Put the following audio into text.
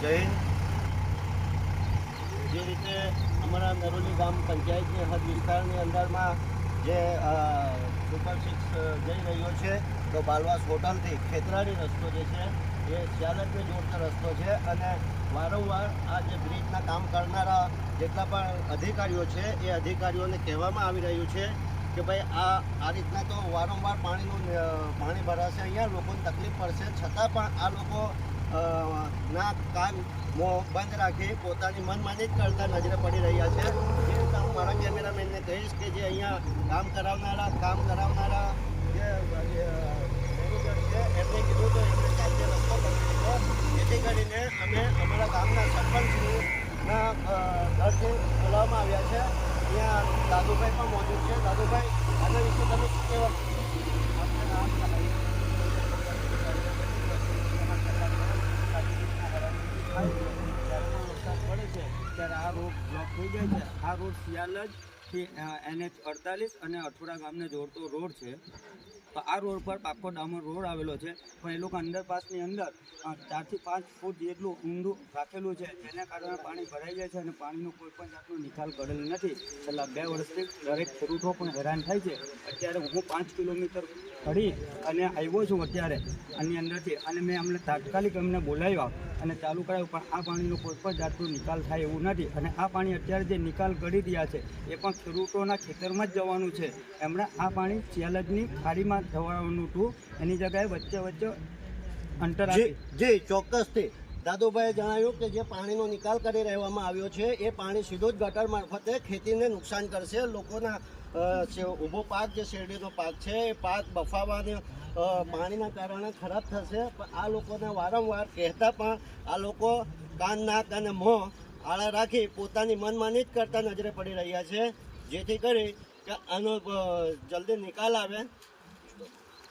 જય જે રીતે અમારા નરોલી ગામ પંચાયતની હદ વિસ્તારની અંદરમાં જે સુપર સિક્સ જઈ રહ્યો છે, તો બાલવાસ હોટલથી ખેતરાડી રસ્તો જે છે, એ સિયાલતને જોડતો રસ્તો છે અને વારંવાર આ જે બ્રિજના કામ કરનારા જેટલા પણ અધિકારીઓ છે, એ અધિકારીઓને કહેવામાં આવી રહ્યું છે કે ભાઈ, આ આ રીતના તો વારંવાર પાણીનું પાણી ભરાશે, અહીંયા લોકોને તકલીફ પડશે, છતાં પણ આ લોકો અ, ના કાન મોં બંધ રાખી પોતાની મનમાની જ કરતા નજરે પડી રહ્યા છે. એ રીતે હું મારા કેમેરામેનને કહીશ કે જે અહીંયા કામ કરાવનારા કામ કરાવનારા જે એમને કીધું તો એમને ચાલતે રસ્તો દીધો જેથી કરીને અમે અમારા ગામના સરપંચના ઘરથી બોલાવવામાં આવ્યા છે. અહીંયા દાદુભાઈ પણ મોજૂદ છે. દાદુભાઈ આના વિશે તમે શું કહેવા છે. ત્યારે આ રોડ બ્લોક થઈ જાય છે. આ રોડ સિયાલજથી એનએચ અડતાલીસ અને અઠોડા ગામને જોડતો રોડ છે. તો આ રોડ પર પાકો ડામર રોડ આવેલો છે. પણ એ લોકો અંડરપાસની અંદર ચારથી પાંચ ફૂટ જેટલું ઊંડું રાખેલું છે. જેના કારણે પાણી ભરાઈ જાય છે અને પાણીનો કોઈ પણ જાતનો નિકાલ કરેલો નથી. છેલ્લા બે વર્ષથી દરેક ખેડૂતો પણ હેરાન થાય છે. અત્યારે હું પાંચ કિલોમીટર ફરી અને આવ્યો છું અત્યારે, આની અંદરથી. અને મેં અમને તાત્કાલિક અમને બોલાવ્યા. અને ચાલુ કરાયું પણ આ પાણીનો કોઈ પણ જાતનો નિકાલ થાય એવું નથી. અને આ પાણી અત્યારે જે નિકાલ કરી રહ્યા છે એ પણ ખેડૂતોના ખેતરમાં જ જવાનું છે. એમણે આ પાણી ચેલજની ખાડીમાં જવાનું હતું. એની જગ્યાએ વચ્ચે વચ્ચે અંતર જે ચોક્કસ ચોક્કસથી. દાદુભાઈએ જણાવ્યું કે જે પાણીનો નિકાલ કરી રહેવામાં આવ્યો છે, એ પાણી સીધું જ ગટર મારફતે ખેતીને નુકસાન કરશે. લોકોના ઊભો પાક, જે શેરડીનો પાક છે, એ પાક બફાવાને પાણીના કારણે ખરાબ થશે. આ લોકોને વારંવાર કહેતા પણ આ લોકો કાન, નાક અને મોં આળા રાખી પોતાની મનમાની જ કરતા નજરે પડી રહ્યા છે, જેથી કરી કે આનો જલ્દી નિકાલ આવે.